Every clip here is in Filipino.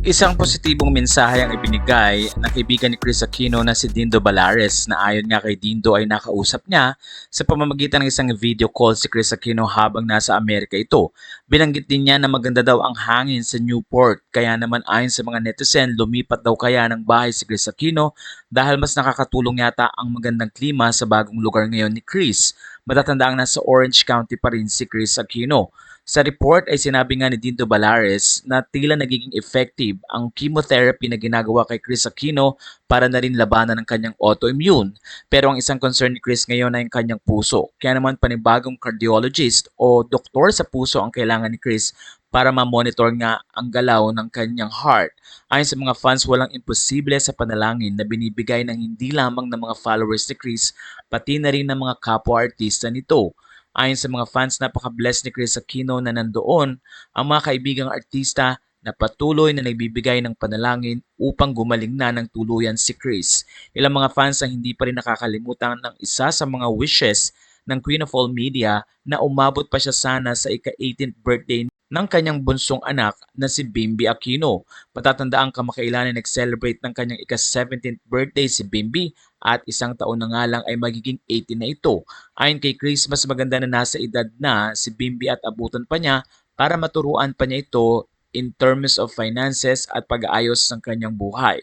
Isang positibong mensahe ang ibinigay ng kaibigan ni Chris Aquino na si Dindo Balares na ayon nga kay Dindo ay nakausap niya sa pamamagitan ng isang video call si Chris Aquino habang nasa Amerika ito. Binanggit din niya na maganda daw ang hangin sa Newport kaya naman ayon sa mga netizen lumipat daw kaya ng bahay si Chris Aquino dahil mas nakakatulong yata ang magandang klima sa bagong lugar ngayon ni Chris. Matatanda ang nasa Orange County pa rin si Chris Aquino. Sa report ay sinabi nga ni Dindo Balares na tila nagiging effective ang chemotherapy na ginagawa kay Chris Aquino para na rin labanan ng kanyang autoimmune. Pero ang isang concern ni Chris ngayon ay ang kanyang puso. Kaya naman panibagong cardiologist o doktor sa puso ang kailangan ni Chris para ma-monitor nga ang galaw ng kanyang heart. Ayon sa mga fans, walang imposible sa panalangin na binibigay ng hindi lamang ng mga followers ni Chris, pati na rin ng mga kapwa-artista nito. Ayon sa mga fans, napaka-bless ni Chris Aquino na nandoon ang mga kaibigang artista na patuloy na nagbibigay ng panalangin upang gumaling na ng tuluyan si Chris. Ilang mga fans ang hindi pa rin nakakalimutan ng isa sa mga wishes ng Queen of All Media na umabot pa siya sana sa ika-18th birthday ng kanyang bunsong anak na si Bimbi Aquino. Patatandaan kamakailan na nag-celebrate ng kanyang ika-17th birthday si Bimbi at isang taon na nga lang ay magiging 18 na ito. Ayon kay Chris, mas maganda na nasa edad na si Bimbi at abutan pa niya para maturuan pa niya ito in terms of finances at pag-aayos ng kanyang buhay.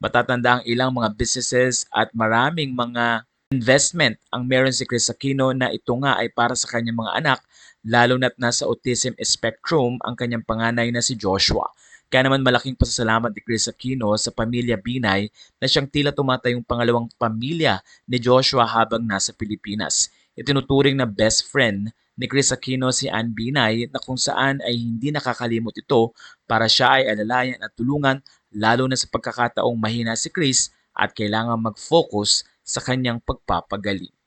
Matatanda ang ilang mga businesses at maraming mga investment ang meron si Chris Aquino na ito nga ay para sa kanyang mga anak lalo na't nasa autism spectrum ang kanyang panganay na si Joshua. Kaya naman malaking pasasalamat ni Chris Aquino sa pamilya Binay na siyang tila tumatayong pangalawang pamilya ni Joshua habang nasa Pilipinas. Itinuturing na best friend ni Chris Aquino si Ann Binay na kung saan ay hindi nakakalimot ito para siya ay alalayan at tulungan lalo na sa pagkakataong mahina si Chris at kailangan mag-focus sa kanyang pagpapagaling.